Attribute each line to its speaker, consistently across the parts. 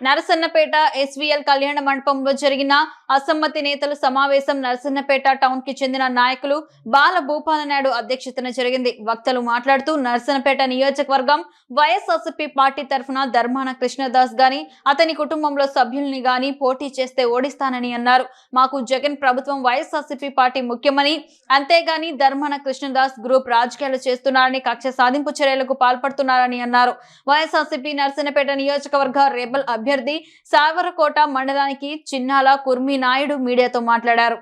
Speaker 1: Narasannapeta SVL కళ్యాణ మండపంలో జరిగిన అసమ్మతి నేతల సమావేశం నరసన్నపేట టౌన్కి చెందిన నాయకులు బాల భూపాల నాయుడు అధ్యక్షతన జరిగింది. వక్తలు మాట్లాడుతూ నరసన్నపేట నియోజకవర్గం వైఎస్ఆర్సీపీ పార్టీ తరఫున ధర్మాన కృష్ణదాస్ గాని అతని కుటుంబంలో సభ్యుల్ని గాని పోటీ చేస్తే ఓడిస్తానని అన్నారు. మాకు జగన్ ప్రభుత్వం వైఎస్ఆర్సీపీ పార్టీ ముఖ్యమని అంతేగాని ధర్మాన కృష్ణదాస్ గ్రూప్ రాజకీయాలు చేస్తున్నారని కక్ష సాధింపు చర్యలకు పాల్పడుతున్నారని అన్నారు. వైఎస్ఆర్సీపీ నరసన్నపేట నియోజకవర్గ రెబల్ అభ్యర్థి సాగరకోట మండలానికి చిన్నాల కుర్మి నాయుడు మీడియాతో మాట్లాడారు.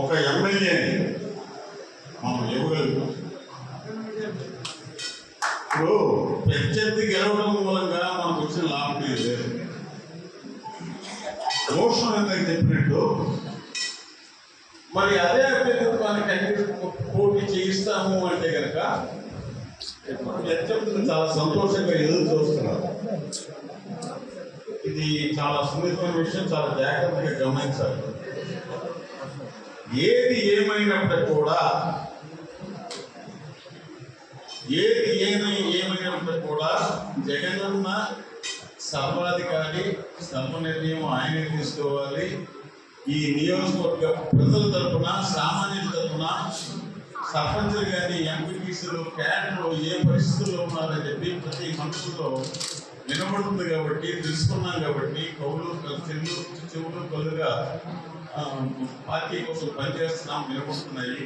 Speaker 2: ఒక మనం ఇవ్వగలుగుతాం. ఇప్పుడు ప్రత్యర్థి గెలవడం మూలంగా మనకు వచ్చిన లాభం లేదు. చెప్పినట్టు మరి అదే అభ్యర్థిత్వాన్ని కంటిన్యూ పోటీ చేయిస్తాము అంటే కనుక చాలా సంతోషంగా ఎదురు చూస్తున్నారు. ఇది చాలా సున్నితమైన విషయం చాలా జాగ్రత్తగా గమనించాలి. ఏది ఏమైనప్పటికీ కూడా ఏది ఏమై ఏమైనప్పటికీ కూడా జగనన్న సర్వాధికారి సర్వ నిర్ణయం ఆయనే తీసుకోవాలి. ఈ నియోజకవర్గ ప్రజల తరఫున సామాన్యుల తరఫున సర్పంచులు కానీ ఎంపీటీసీలు క్యాడర్లు ఏ పరిస్థితుల్లో ఉన్నారని చెప్పి ప్రతి మనుషుల్లో వినబడుతుంది కాబట్టి తెలుసుకున్నాం కాబట్టి కౌలు చెల్లు చెవులు కలుగా పార్టీ కోసం పనిచేస్తున్నాం వినబడుతున్నాయి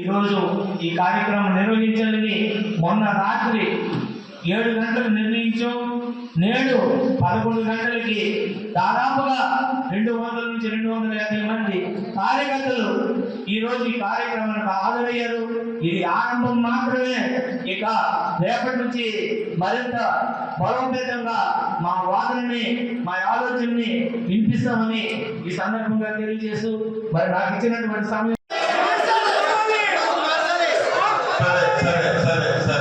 Speaker 3: ఈరోజు ఈ కార్యక్రమం నిర్వహించాలని మొన్న రాత్రి ఏడు గంటలు నిర్ణయించాం నేడు పదకొండు గంటలకి దాదాపుగా రెండు వందల నుంచి రెండు వందల యాభై మంది కార్యకర్తలు ఈ రోజు ఈ కార్యక్రమానికి హాజరయ్యారు. ఇది ఆరంభం మాత్రమే. ఇక రేపటి నుంచి మరింత బలోపేతంగా మా వాదనని మా ఆలోచనని వినిపిస్తామని ఈ సందర్భంగా తెలియజేస్తూ మరి నాకు ఇచ్చినటువంటి సమయం